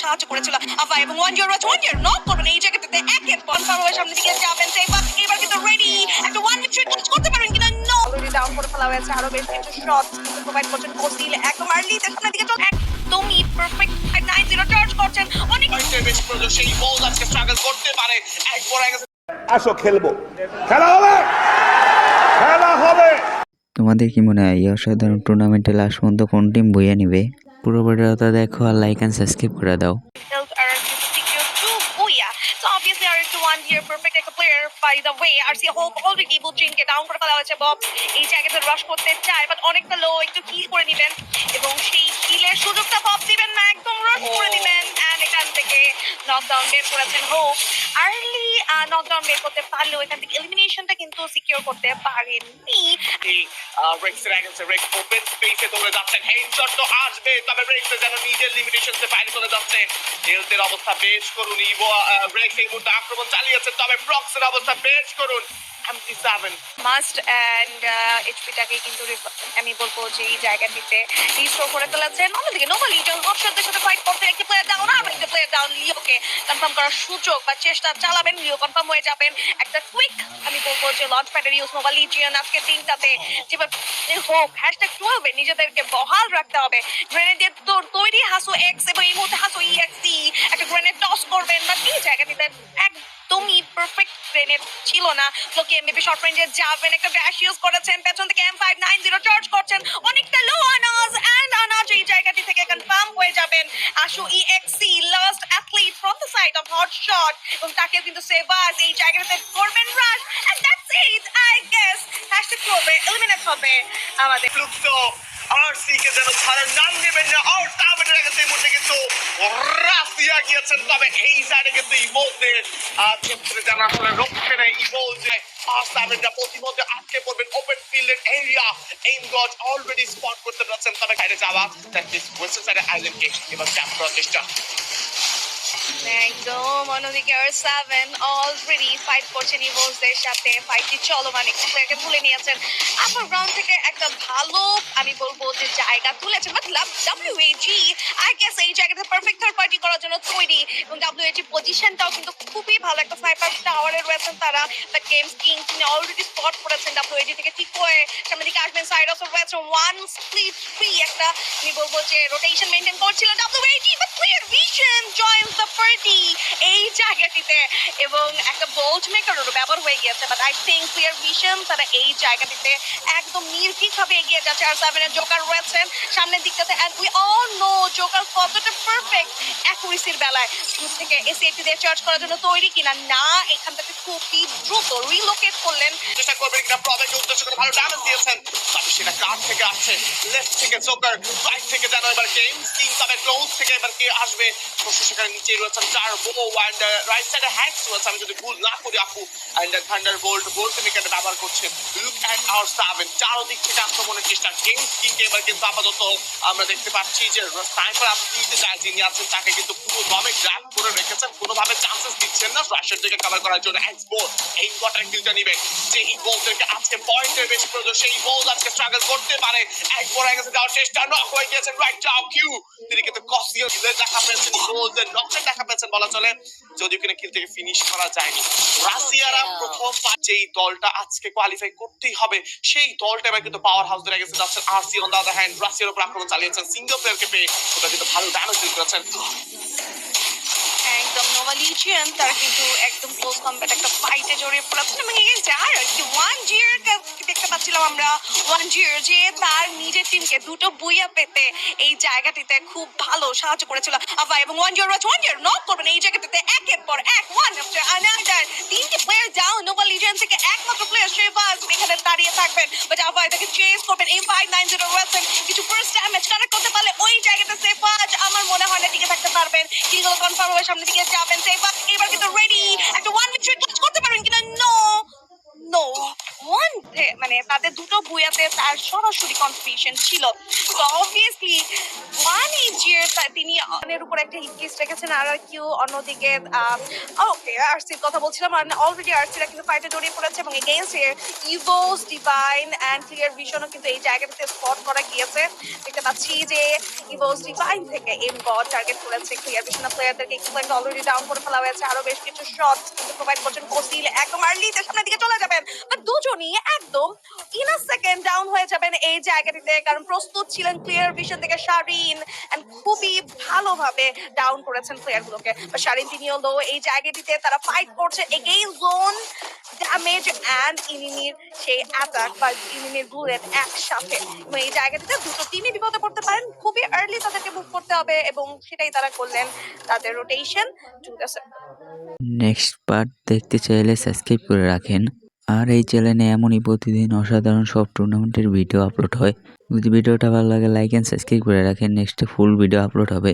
সাহায্য করেছিল আফা এবং one zero one zero knock করবেন এই জায়গাটাতে একের পর ফারওয়ে সামনের দিকে যাবেন সেই পাস এবার কিন্তু রেডি একটা ওয়ান উইথ থ্রি টাচ করতে পারবেন কিনা? নো অলরেডি ডাউন করে ফেলা হয়েছে আরও বেশ কিছু শট প্রোভাইড করছেন কোসিল একদম আর্লি সামনের দিকে চল একদমই পারফেক্ট নাইন জিরো চার্জ করছেন। অনেক পয়েন্টের বেশি সেই বল আজকে স্ট্রাগল করতে পারে। একবার আগে আসো খেলব। খেলা হবে! খেলা হবে! তোমাদের কি মনে হয় এই অসাধারণ টুর্নামেন্টে লাস্ট পর্যন্ত কোন টিম বইয়ে নেবে? পুরো ভিডিওটা দেখো আর লাইক অ্যান্ড সাবস্ক্রাইব করে দাও। Player, by the way RC Hope already to get down করে ফেলা হয়েছে বব এই জায়গাতে রশ করতে চায় বাট অনেকটা লো একটু কিল করে নেবেন এবং সেই কিলের সুযোগটা বব দিবেন না, একদম রশ করে দিবেন। এন্ড এখান থেকে নকডাউন বের করেছেন হোপ আর্লি নকডাউন বের করতে পারলেও এখান থেকে এলিমিনেশনটা কিন্তু সিকিউর করতে পারেননি। রেক্স ওপেন স্পেসে দৌড়ে যাচ্ছেন হেডশট তো আসবে, তবে যেন নিজের বাইরে চলে যাচ্ছে। হেলথের অবস্থা বেশ করুন ইভো রেক্স এই মুহূর্তে আক্রমণ চালিয়েছে, তবে ব্রক্সের অবস্থা বেশ করুন। মাস্ট কিন্তু আমি বলব যে এই জায়গাটিতে রিস্টোর করে ফেলেছেন অন্যদিকে নোমালি সাথে ফাইট করতে একটি প্লেয়ার একটি ডাউন লিওকে কনফার্ম করার সুযোগ বা চেষ্টা চালাবেন। লিও কনফার্ম হয়ে যাবেন। একটা কুইক আমি বলব যে লঞ্চ প্যাডের ইউজ মোবাইল লিজিয়ান আজকে তিনটাতে যেভাবে হোক হ্যাশট্যাগ টুয়েলভে নিজেদেরকে বহাল রাখতে হবে। গ্রেনেডের তোর তৈরি হাসো এক্স এবং এই মুহূর্তে হাসু ইএক্সি একটা গ্রেনেড টস করবেন বা কি জায়গা নিতে জায়গাটিতে একদমই পারফেক্ট গ্রেনেড ছিল না। লোকে মেবি শর্ট রেঞ্জে যাবেন, একটা ড্যাশ ইউজ করেছেন, পেছন থেকে M five nine zero charge করছেন। অনেকটা লো আনাজ অ্যান্ড আনাজ এই জায়গাটি থেকে কনফার্ম হয়ে যাবেন। আশু ই এক্সি last athlete from the side of hot shot এবং তাকে কিন্তু সেভাস এই জায়গাটাতে করবেন rush and that's it I guess hashtag করবে এলিমিনেট হবে আমাদের। লুপ্ত আর সিকে যেন ছাড়ের নাম নেবেন না আর তাবেটের আগে সেই মুহূর্তে কিন্তু রাফিয়া গিয়েছেন, তবে এই সাইডে কিন্তু ইভোলদের ক্ষেত্রে জানা হলে রক্ষে নেই ইভোল যে তাবেটটা প্রতিমধ্যে আটকে পড়বেন ওপেন ফিল্ডের এরিয়া এইম গজ অলরেডি স্পট করতে পারছেন তবে বাইরে যাওয়া দ্যাট ইজ ওয়েস্টার্ন সাইডে আইল্যান্ডকে এবার ট্যাপ করার চেষ্টা। একদম, অন্যদিকে আর সেভেন অলরেডি ফাইট করছেন ইভোসদের সাথে ফাইটটি চলমান, একটু তুলে নিয়েছেন। আপার গ্রাউন্ড থেকে একটা ভালো, আমি বলব যে জায়গা তুলেছেন but love WAG I guess এই জায়গাটা পারফেক্ট থার্ড পার্টি করার জন্য তৈরি, এবং ডাব্লিউএজি পজিশনটাও কিন্তু খুবই ভালো, একটা স্নাইপার টাওয়ারে রয়েছেন তারা বাট গেমস কিং তিনি অলরেডি স্পট করেছেন ডাব্লিউএজি থেকে ঠিক হয়ে সামনের দিকে আসবেন অফ রয়েছে ওয়ান স্প্লিট থ্রি একটা, আমি বলব যে রোটেশন মেনটেন করছিল WAG but clear vision joins the party এই জায়গাটিতে এবং একটা বোল্ড মেকারেরও ব্যবহার হয়ে গিয়েছে but I think clear vision তারা এই জায়গাটিতে একদম নির্ভীকভাবে এগিয়ে যাচ্ছে আর সেভেনের জোকার রয়েছেন সামনের দিকটাতে and we all know joker কতটা পারফেক্ট অ্যাকুরেসির বেলায় দূর থেকে এসিএটি দিয়ে চার্জ করার জন্য তৈরি কিনা, না এখান থেকে খুবই দ্রুত রিলোকেট করলেন। চেষ্টা করবেন কিনা প্রবেকে উদ্দেশ্য করে ভালো ড্যামেজ দিয়েছেন। তবে সেটা কার থেকে আসছে? লেফট থেকে জোকার রাইট থেকে যেন এবার গেম স্কিং তবে ক্লোজ থেকে এবার কে আসবে? প্রশ্ন সেখানে নিচে রয়েছেন চার বো অ্যান্ড রাইট সাইডে হ্যাক্স রয়েছে। আমি যদি ভুল না করি আপু অ্যান্ড থান্ডার বোল্ট বোল্ট মেকারে ব্যবহার করছে। লুক অ্যাট আওয়ার সেভেন চারদিক থেকে আক্রমণের চেষ্টা। গেম স্কিংকে এবার কিন্তু আপাতত আমরা দেখতে পাচ্ছি যে স্নাইপার আপনি দিতে যায় যিনি আছেন, তাকে কিন্তু পুরোভাবে গ্র্যাপ করে রেখেছেন। কোনোভাবে চান্সেস দিচ্ছেন না। রাশিয়ার দিকে কভার করার জন্য এক্সপোর্ট এই কোয়ার্টার কিলটা নিবে। যে এই বলদেরকে আজকে পয়েন্টের বেশি প্রয়োজন। সেই বল আজকে স্ট্রাগল করতে পারে। একবার আগে যাওয়ার চেষ্টা। নক হয়ে গিয়েছেন রাইট যাও কিউ তিনি কিন্তু কসিও দেখা পেয়েছেন গোলদের নকশন দেখা পেয়েছেন, বলা চলে। যদিও কিনা কিল থেকে ফিনিশ করা যায়নি। রাশিয়ারা প্রথম যেই দলটা আজকে কোয়ালিফাই করতেই হবে, সেই দলটা এবার কিন্তু পাওয়ার হাউস ধরে গেছে। যাচ্ছেন RC on the other hand রাশিয়ার উপর আক্রমণ চালিয়েছেন সিঙ্গল প্লেয়ারকে পেয়ে। ওটা কিন্তু ভালো ড্যামেজ করেছেন একদম নোভা লিজিয়ান তারা কিন্তু একদম ক্লোজ কম্ব্যাট একটা ফাইটে জড়িয়ে পড়েছেন এবং এই যার একটি ওয়ান জিয়ার দেখতে পাচ্ছিলাম আমরা ওয়ান জিয়ার যে তার নিজের টিমকে দুটো বুইয়া পেতে এই জায়গাটিতে খুব ভালো সাহায্য করেছিল আবার এবং ওয়ান জিয়ার ওয়ান জিয়ার নক করবেন এই জায়গাটিতে একের পর এক ওয়ান আফটার আনাদার তিনটি প্লেয়ার ডাউন নোভা লিজিয়ান থেকে একমাত্র প্লেয়ার শেবাজ এখানে দাঁড়িয়ে থাকবেন। বাট আবার তাকে চেস করবেন। এই ফাইভ নাইন জিরো রয়েছেন কিছু ফার্স্ট ড্যামেজ কানেক্ট করতে পারলে ওই জায়গাটা সেফাজ আমার মনে হয় না টিকে থাকতে পারবেন কিন্তু কনফার্ম হয়ে সামনে দিকে যাবেন। সেফাজ এবার কিন্তু রেডি একটা ওয়ান থ্রি করতে পারবেন কিনা? নো নো ওয়ান মানে তাদের দুটো বুয়াতে তার সরাসরি কন্ট্রিবিউশন ছিল। তো অবভিয়াসলি ওয়ান ইঞ্চিয়ার তিনি অনের উপর একটা হিট রেখেছেন, আর কিউ অন্যদিকে ওকে আরসির কথা বলছিলাম, আর অলরেডি আরসিরা কিন্তু ফাইটে জড়িয়ে পড়েছে, এবং against Evos Divine and clear ভিশনও কিন্তু এই জায়গাটাতে স্পট করা গিয়েছে। দেখতে পাচ্ছি যে ইভোস ডিভাইন থেকে এম গড টার্গেট করেছে ক্লিয়ার ভিশন প্লেয়ারদেরকে কিন্তু একটা অলরেডি ডাউন করে ফেলা হয়েছে আরও বেশ কিছু শট কিন্তু প্রোভাইড করছেন কোসিল একদম আর্লিতে সামনের দিকে চলে যাবেন। বাট দুজনই একদম ইন আ সেকেন্ড ডাউন হয়ে যাবেন এই জায়গাটিতে, কারণ প্রস্তুত ছিলেন ক্লিয়ার ভিশন থেকে শারিন এন্ড খুবই ভালোভাবে ডাউন করেছেন প্লেয়ারগুলোকে শারিন তিনিও লো এই জায়গাটিতে তারা ফাইট করছে এগেইন জোন ড্যামেজ অ্যান্ড ইনিমির সেই অ্যাটাক বা ইনিমির বুলেট একসাথে। এই জায়গাটিতে দুটো টিমই বিপদে পড়তে পারেন, খুবই আর্লি তাদেরকে মুভ করতে হবে এবং সেটাই তারা করলেন তাদের রোটেশন নেক্সট পার্ট দেখতে চাইলে সাবস্ক্রাইব করে রাখেন। আর এই চ্যানেলে এমনই প্রতিদিন অসাধারণ সব টুর্নামেন্টের ভিডিও আপলোড হয়। যদি ভিডিওটা ভালো লাগে লাইক অ্যান্ড সাবস্ক্রাইব করে রাখেন। নেক্সটে ফুল ভিডিও আপলোড হবে।